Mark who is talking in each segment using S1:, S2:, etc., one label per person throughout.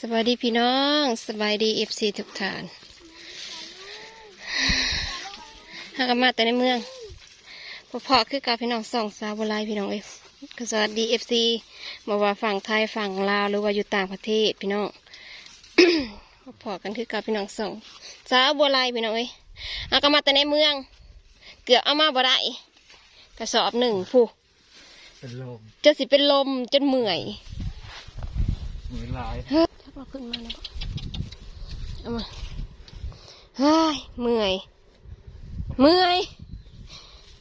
S1: สวัสดีพี่น้องสบายดีเอฟซีทุกท่านหากนมาแต่ในเมืองพอพอคือกับพี่น้องสองสาวบหลายพี่น้องเอ้ยก็สวัสดีเอฟซีมาว่าฝั่งไทยฝั่งลาวหรือว่าอยู่ต่างประเทศพี่น้องพอพอกันคือกับพี่น้องสองสาวบัวลายพี่น้องเอ้ยหากนมาแต่ในเมือง เกือบเอามาบ่ได้กระสอบหนึ่งผู้
S2: เป็นลม
S1: จะสิเป็นลมจนเมื่อย
S2: มือลาย
S1: เฮ้ยชักเราขึ้นมาแล้วเอามาเฮ้ยเมื่อย เมื่อย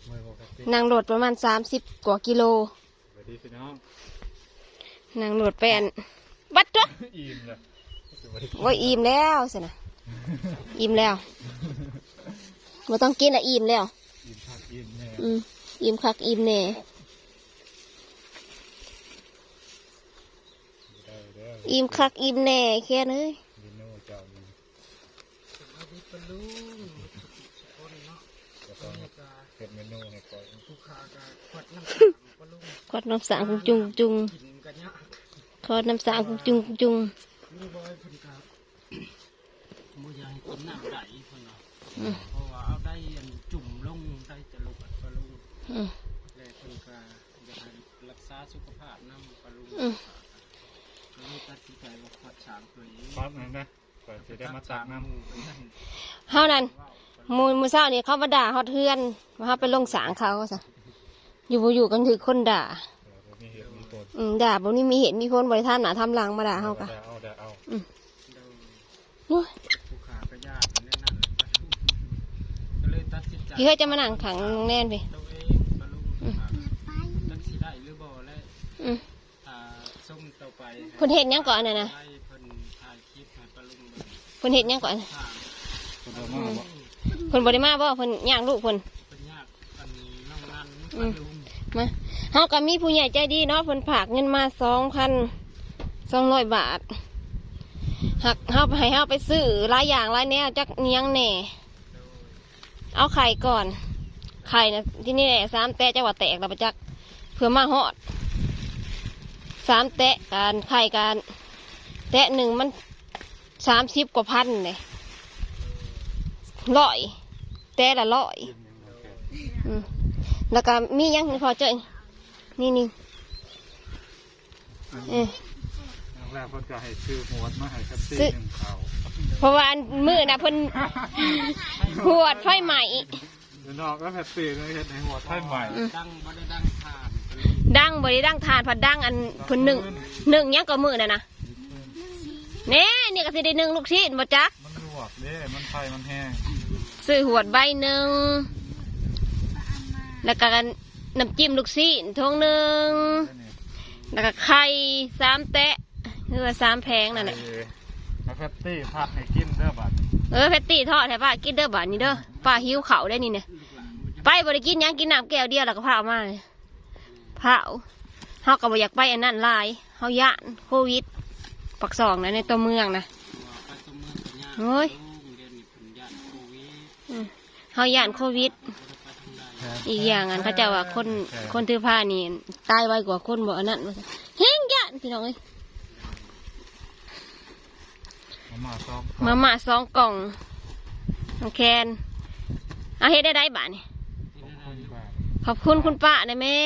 S2: มือปกติ
S1: นั่งรถประมาณสามสิบกว่ากิโล
S2: สวัสดีพี่น้อง
S1: นั่งรถไปอันบัดจ้ะ
S2: อิ่มเลยสวัสดี
S1: ว่าอิ่มแล้วสินะอิ่มแล้วว่าต้องกินอะอิ่มแล้ว
S2: อิ่มผักอิ่มแน่
S1: อืมอิ่มคักอิ่มแน่
S2: ได้เด้ อ
S1: อิ่มคักอิ่มแน่แค่นั้นเอ้ย
S2: ดิโน่เจ้านี่จะต้องเก็บเมนูให้ก่อน
S1: ขอดน้ำสางกุงจุงจุงขอดน้ำสางกุงจุงจุง
S3: นี่บอยเพิ่นก็บ่อยากให้กินน้ำไหลเพิ่นว่าเพราะว่าเอาได้อันจุ่มลงได้จะลุกอัดปลาลุง
S1: อืม
S3: แล้วเพิ่นก็อยากให้รักษาสุขภาพนำปลาลุง
S1: อืม
S3: เลยตัดสินใจว่าขวดช้างตัวนี้
S2: ปั๊บนั่นนะก่อนจะได้มาตักน้ำ
S1: เฮานั่นมูมูเศร้านี่เขามาด่าเขาเทือนมาเขาไปลงสางเขาซะอยู่บ่อยู่กันถือคนด่า
S2: เรามีเหตุมีผล
S1: อืมด่าบ่นี่มีเหตุมีผลบริท่านหนาทำหลังมาด่าเขากะ
S2: ได้เอาได้เอา
S1: โอ้ย
S3: ผู้ขาก็ยากแน่นั่นก็เลยตัดสินใจ
S1: พี่เคยจะมานั่งขังแน่นไป
S3: ตัวเองปลาลุงจักสิได้หรือบ่และ
S1: อืม
S3: อ่าส้มต่อไป
S1: เพิ่นเฮ็ดหยังก่อนน่ะนะ
S3: ให้เพิ่นถ่ายคลิปให้ปลาลุงเบิ่ง
S1: เพิ่นเฮ็ดหยังก่อน
S3: ทาง
S2: คนเรามาบ่
S1: เพิ่นบ่ได้มาบ่เพิ่นย่างลูกเพิ่น
S3: เป็นยากอันน้องนัน
S1: อืม
S3: ลุง
S1: มาเฮาก็มีผู้ใหญ่ใจดีเนาะเพิ่นฝากเงินมา2,200บาทหักเฮาให้เฮาไปซื้อหลายอย่างหลายแนวจักอิหยังแหน่ เอาไข่ก่อน ไข่นะที่นี่แหละสามแตะจังหวัดแตกเราไปจัก เพื่อมาหอด สามแตะการไข่การแตะหนึ่งมันสามสิบกว่าพันเลยร้อย แตะละร้อยอืมแล้วก็มีหยังพอเจอนี่นี่เออ
S2: ครั้งแรกเพิ่นก็ให้ซื้อหมวดมาให้แท็กซี่
S1: ซื้อ
S2: หนึ่งเขา
S1: เพราะว่าอันมือนะเพิ่นหวดไฟใหม่
S2: เดี๋ยวนอกก็แท็กซี่เลยเห็นในหัวไทยใหม่
S3: ดังบ่ได้ดังผ่าน
S1: ดังบริดังทานผัดดังอันเพิ่นหนึ่งหนึ่งหยังก็มือน่ะนะเน่นี่ก็สิได้หนึ่งลูกชิ้นบ่จัก
S2: มันลวกเด้มันไฟมันแห้ง
S1: ซื้อหวดใบหนึ่งแล้วก็น้ำจิ้มลูกชิ้นทงหนึ่ง
S2: แค่นี้
S1: แล้วก็ไข่สามแตะหรือว่าสามแพงนั่นแหละ
S2: แล้วแฟตตี้พักให้กินเด้อบัด
S1: เออแพตตี้ทอดให้ป้ากินเด้อบาดนี้เด้อป้าหิวเขาวได้นี่เนี่ยไปบริกินหยังกินน้ำแก้วเดียวแล้วก็พาออกมาเลย พาเอาเฮาก็บ่อยากไปอันนั้นหลายเฮาย่านโควิดปักสองนะในตัวเมืองนะ
S3: ไปตัวเมืองกันยาก
S1: โอ้ย
S3: ลุงเรียนนี่เพิ่นย่านโควิด
S1: อืมเฮาย่านโควิด
S3: บ่ได้ไปทางใด
S1: อีกอย่างอันเขาเจะว่าคนคนถือผ้านี่ตายไวกว่าคนบ่อันนั้นว่าซั่นแห้งย่านพี่น้องเอ้ย
S2: มามาซ้อม
S1: มาม่าสองกล่องน้องแคนเอาเฮ็ดได้ได้บาทนี่
S2: ขอบคุณป้า
S1: ขอบคุณคุณป้านะแม่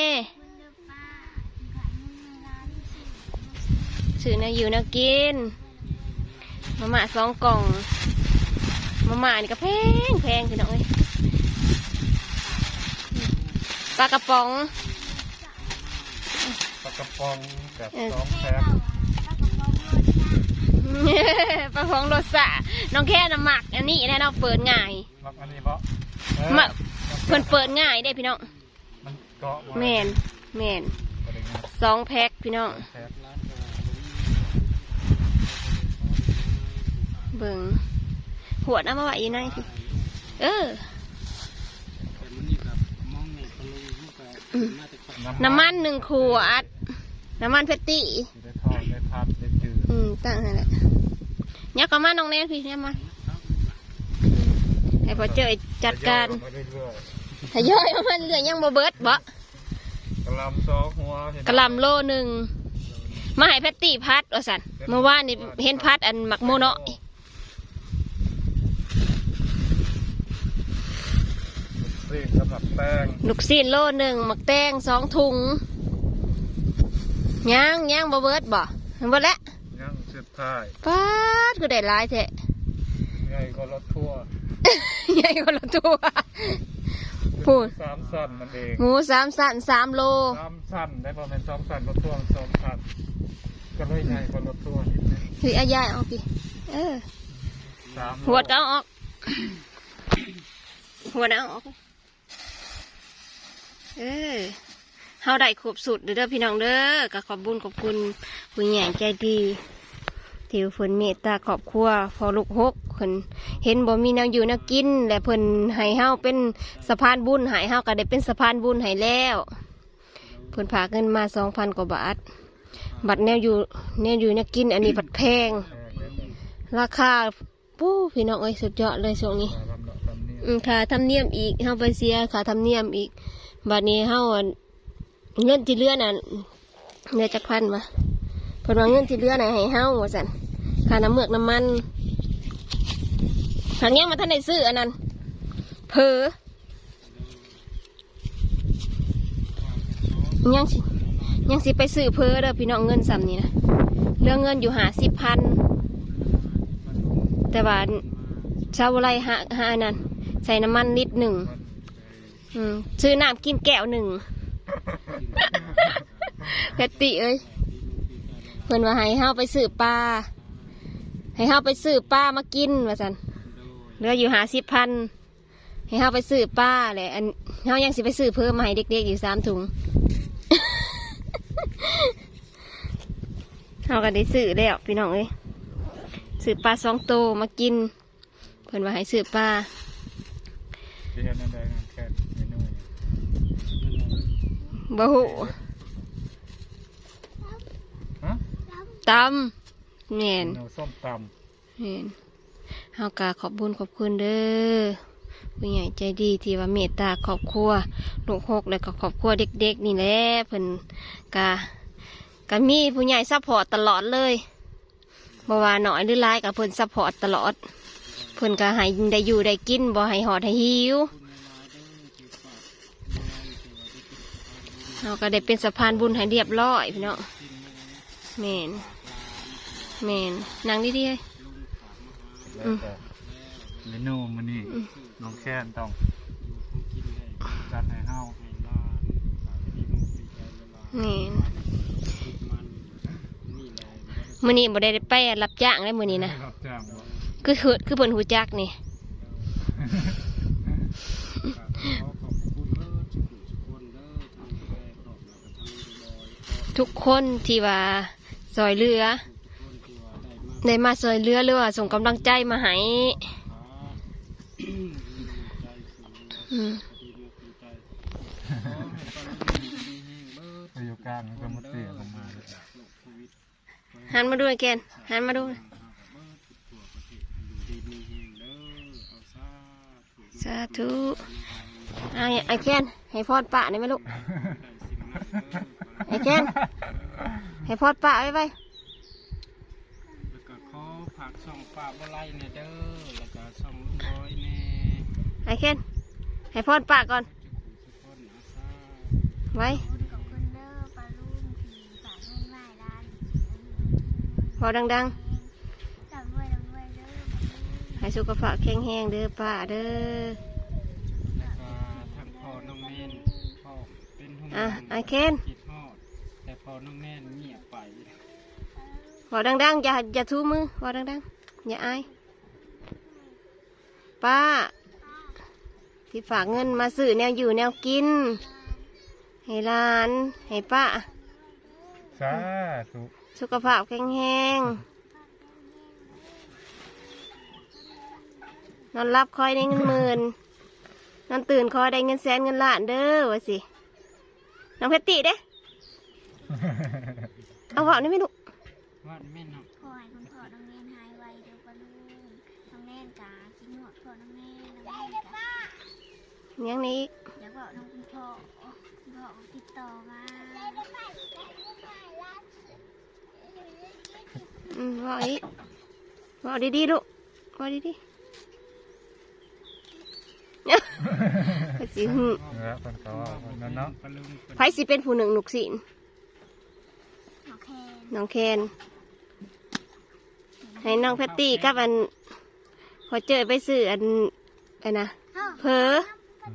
S1: ซื้อแนะอยู่แนะกินมาม่าสองกล่องมาม่านี่ก็แพงแพงพี่น้องเอ้ยปลากระป๋อง
S2: ปลากระป๋องกับ
S1: เออ
S2: สองแพ็ค
S1: ปลาของรสสะน้องแค่น้ำหมัก อันนี้แน่นอนเปิดง่าย
S2: มักอันนี้เพราะเออ
S1: มาเพิ่นเปิดง่ายได้พี่น้อง
S2: มันเกาะไว้
S1: แมนแมน
S2: อะไรเงี้ย
S1: สองแพ็คพี่น้อง
S2: แพ็ค
S3: ร้านก็
S1: เบิ่งหวดเอามาไว้อยังไงพี่เออ
S3: แต่มันนี่แบบมองเนี่ยปลาลุงมันก็น่าจะคน
S1: น้ำมันหนึ่งขวดน้ำมันเพตตี้
S2: สิได้ทอดได้พัดได้จืด
S1: อืมตั้งให้แหละยักษ์ก็มาน้องแนนพี่เนี่ยมาให้พอเจอจัดการ
S2: ไปเรื่อย
S1: ทยอยเอามันเหลือยังบ่เบิดบ่
S2: ๆกะหลำซอหัวเห็นไหม
S1: กะหล่ำโลหนึ่งมาให้แพตตี้พัดว่าสันเมื่อวานนี่เห็นพัดอันหมักโมเนาะ
S2: ซีนสำ หรับแป้ง
S1: ลูกซีนโลหนึ่งหมักแตงสองถุงย่างย่างบะเบิดบ่เบิดแล้ว
S2: ย่างสุดท้าย
S1: ป้าดก็ได้หลายแท้
S2: ใหญ่ก็รถทั่วร์
S1: ใหญ่กว่าละตัวพูด
S2: สามสั้นมันเอง
S1: หมูสามสันสามโล
S2: สามสั้นได้ประมาณสองสั้นรถทั่วร์สองสั้นก็เลยใหญ่กว่ารถทั่วร์นิดนึง
S1: เฮ้ยอายายเอาพี่เออ
S2: สาม
S1: หัวดก็เอาออกหัวดเอาออก เออเฮาได้ครบสุดเด้อพี่น้องเด้อก็ขอบบุญขอบคุณผู้ใหญ่ใจดีที่เพิ่นเมตตาครอบครัวพอลูกหกเพิ่นเห็นบ่มีแนวอยู่แนวกิน และเพิ่นให้เฮาเป็นสะพานบุญให้เฮาก็ได้เป็นสะพานบุญให้แล้วเพิ่นพาเงินมา2,000กว่าบาท บัตรแนวอยู่แนวอยู่แนวกิน อันนี้บัตรแพง ราคาปู้พี่น้องเอ้ยสุดยอดเลยช่วงนี้
S2: ลำดับลำนี้
S1: อืมค่าธรรมเนียมอีกเฮาไปเสียค่าธรรมเนียมอีก บัดนี้เฮาเงินที่เลือน่ะเหลือจักพันวะเพิ่นว่าเงินที่เลือน่ะให้เฮาว่าซั่นค่าน้ำเมือกน้ำมันทางยังมาท่านได้ซื้ออันนั้นเพอยังสิยังสิไปซื้อเพอเด้อพี่น้องเงินซ้ำนี่นะเรื่องเงินอยู่หาสิบพันแต่ว่าชาวไรหาหาอันนั้นใส่น้ำมันนิดหนึ่ง อืมซื้อน้ำกินแก้วหนึ่งเพตติเอ้ยเพิ่นว่าให้เฮาไปซื้อปลาให้เฮาไปซื้อปลามากินว่าซั่นเหลืออยู่หาสิบพันให้เฮาไปซื้อปลาแหละอันเฮายังสิไปซื้อเพิ่มมาให้เด็กๆอยู่สามถุงเฮาก็ได้ซื้อแล้วพี่น้องเอ้ยซื้อปลาสองโตวมากินเพิ่นว่าให้ซื้อปลา
S2: ที่เห็นนั่นได้งานแค่เมนูนี้
S1: บ่หู
S2: ฮะ
S1: ตำแม่น
S2: เมนูส้มต
S1: แม่นเฮากาขอบบุญขอบคุณเด้อผู้ใหญ่ใจดีที่ว่าเมตตาครอบครัวลูกหกแล้วก็ครอบครัวเด็กๆ นี่แหละเพิ่นกะกะมีผู้ใหญ่ซัพพอร์ตตลอดเลยบ่ว่าน้อยหรือหลายกับเพิ่นซัพพอร์ตตลอด เพิ่นก็ให้ได้อยู่ได้กินบ่ให้หอดให้หิว เราก็ได้เป็นสะพานบุญให้เรียบร้อยพี่น้องแมนแมนนางดีๆเลยำ
S2: แล้วแต่เมนูมันนี่น้องแค่นต้องจัดให้เฮา
S1: แมนมื้อนี้บ่ได้ไปรับจ้างเลยมื้อนี้นะ
S2: รับจ้างบ่
S1: คือคือคือเพิ่นหูจักนี่ ทุกคนที่ว่าซอยเรือ ได้มาซอยเรือหรือว่าส่งกำลังใจมาให้อืม
S2: ไปอยู่กลางก็มาเตี้ยลงมาเลย
S1: หันมาดูไอ้แกนหันมาดูสาธุไอ้ไอ้แกนให้พอดปะได้ไหมลูกไอ้ แกนให้พอดปะไว้ไว้
S3: แล้วก็ขอผักช่องปลาบ่ไล่เนี่ยเด้อแล้วก็ช่องลุงบอยแน่
S1: ไอ้แกนให้พอดปะก่อน
S3: ทุกคนอาซา
S1: ไว้
S4: คุณกับคุณเด้อปลาลูกผีฝากเงินไว้ร้าน
S1: พอดัง
S4: ลำด้วยลำด้วยเด้อ
S1: ๆให้สุขภาพแข็งแรงเด้อป้าเด้อ
S3: แล้วก็ทางพ่อน้องแน่นพ่อเป็นหุ่น
S1: อะไอ้แคน
S3: คิดฮอดแต่ พ่อน้องแน่นเงียบไป
S1: พอดังๆอย่าอย่าทูมือพอดังๆอย่าอายป้า ที่ฝากเงินมาซื้อแนวอยู่แนวกิน ให้หลาน ให้ป้า
S2: สาธุ
S1: สุขภาพแข็งแรงนอนรับคอยได้เงินหมื่นนอนตื่นคอยได้เงินแสนเงินล้านเด้อวะสิน้องเพชรติเด้ เอาเหาะนี่ไม่ลูก
S3: ว่าแม่นำ
S4: ขอให้คุณพ่อน้องเนนหายไวเด้อปลาลูกน้องเนนกาคิดหนวดพ่อน้องเนนน้องเนนกา
S1: ยังนี้
S4: เดี๋ยวบอกน้องคุณพ่อคุณพ่อติดต่อมา
S1: อืมว่าอีกว่าดีๆลูกว่าดีๆไปสิหึ
S2: แล้วคนเขาว่าคนนั้นเนาะ
S3: ปลาลุงเป็น
S1: ไผสิเป็นผู้หนึ่งลูกศิล
S4: โอเค
S1: น้องแคนให้น้องแพตตี้กับอัน พอเจอไปซื้ออันอันนะเพอ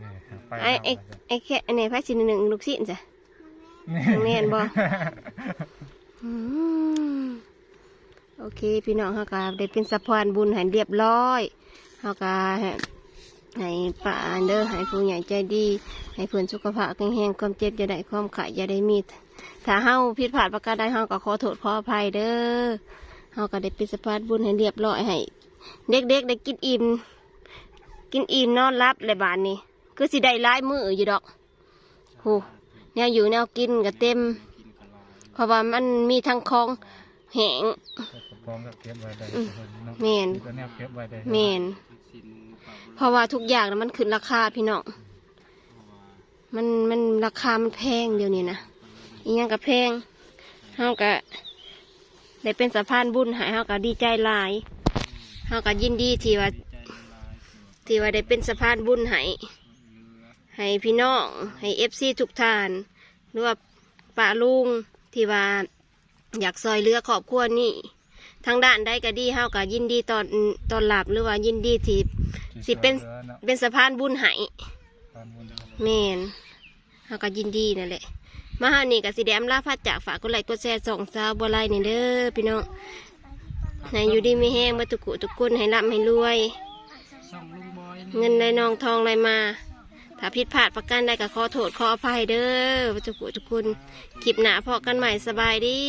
S2: นี่ไป
S1: ไอ้ไอ้ไอ้แค่อันไหนไผสิหนึ่งลูกศิลจ้ะแม่นบ่อืมโอเค พี่น้องเฮาก็ได้เป็นสะพานบุญให้เรียบร้อยเฮาก็ให้ป้าเด้อให้ผู้ใหญ่ใจดี ให้เพื่อนสุขภาพแข็งแรงความเจ็บอย่าได้ความขายอย่าได้มี ถ้าเฮาผิดพลาดประการใดเฮาก็ขอโทษขออภัยเด้อเฮาก็ได้เป็นสะพานบุญให้เรียบร้อยให้ เด็กๆได้กินอิ่มกินอิ่มนอนรับเลยบานนี้คือสิได้หลายมืออยู่ดอกโหแนวอยู่แนวกินก็เต็ม เพราะว่ามันมีทั้งคลองแหง
S2: พร้อมกับเก็บไว้ได้
S1: อืม
S2: เนาะ
S1: แม่น
S2: ตัวเนี้ยเก็บไว้ได้
S1: เมน
S3: สินปลาบุญ
S1: เพราะว่าทุกอย่างนะมันขึ้นราคาพี่น้องมันมันราคามันแพงเดี๋ยวนี้นะ อีหยังก็แพงเฮาก็ได้เป็นสะพานบุญใหายเฮาก็ดีใจหลายเฮาก็ยินดีที่ว่า
S3: ใจละลายตัว
S1: ที่ว่าได้เป็นสะพานบุญให้
S3: เรือ
S1: ให้พี่น้องให้เอฟซีทุกท่านหรือว่าป้าลุงที่ว่าอยากซอยเรือครอบครัวนี่ทางด้านใดก็ดีเฮาก็ยินดีตอนตอนหลับหรือว่ายินดีที่สิเป็น
S2: หลือนาะ
S1: เป็นสะพานบุญให้
S2: ตอนบุญ
S1: แมนเฮาก็ยินดีนั่นแหละ มาหานี่กับสีแดมลาพัดจากฝากกดไลค์กดแชร์สองสาวบัวไลนี่เด้อพี่น้องให้อยู่ดีไม่แห้งมาตุกุตุกุนให้ร่ำให้รวย เงินได้นองทองไหลมา ถ้าผิดพลาดประกันได้ก็ขอโทษขออภัยเด้อทุกุตุกุนคลิปหนาพอกันใหม่สบายดี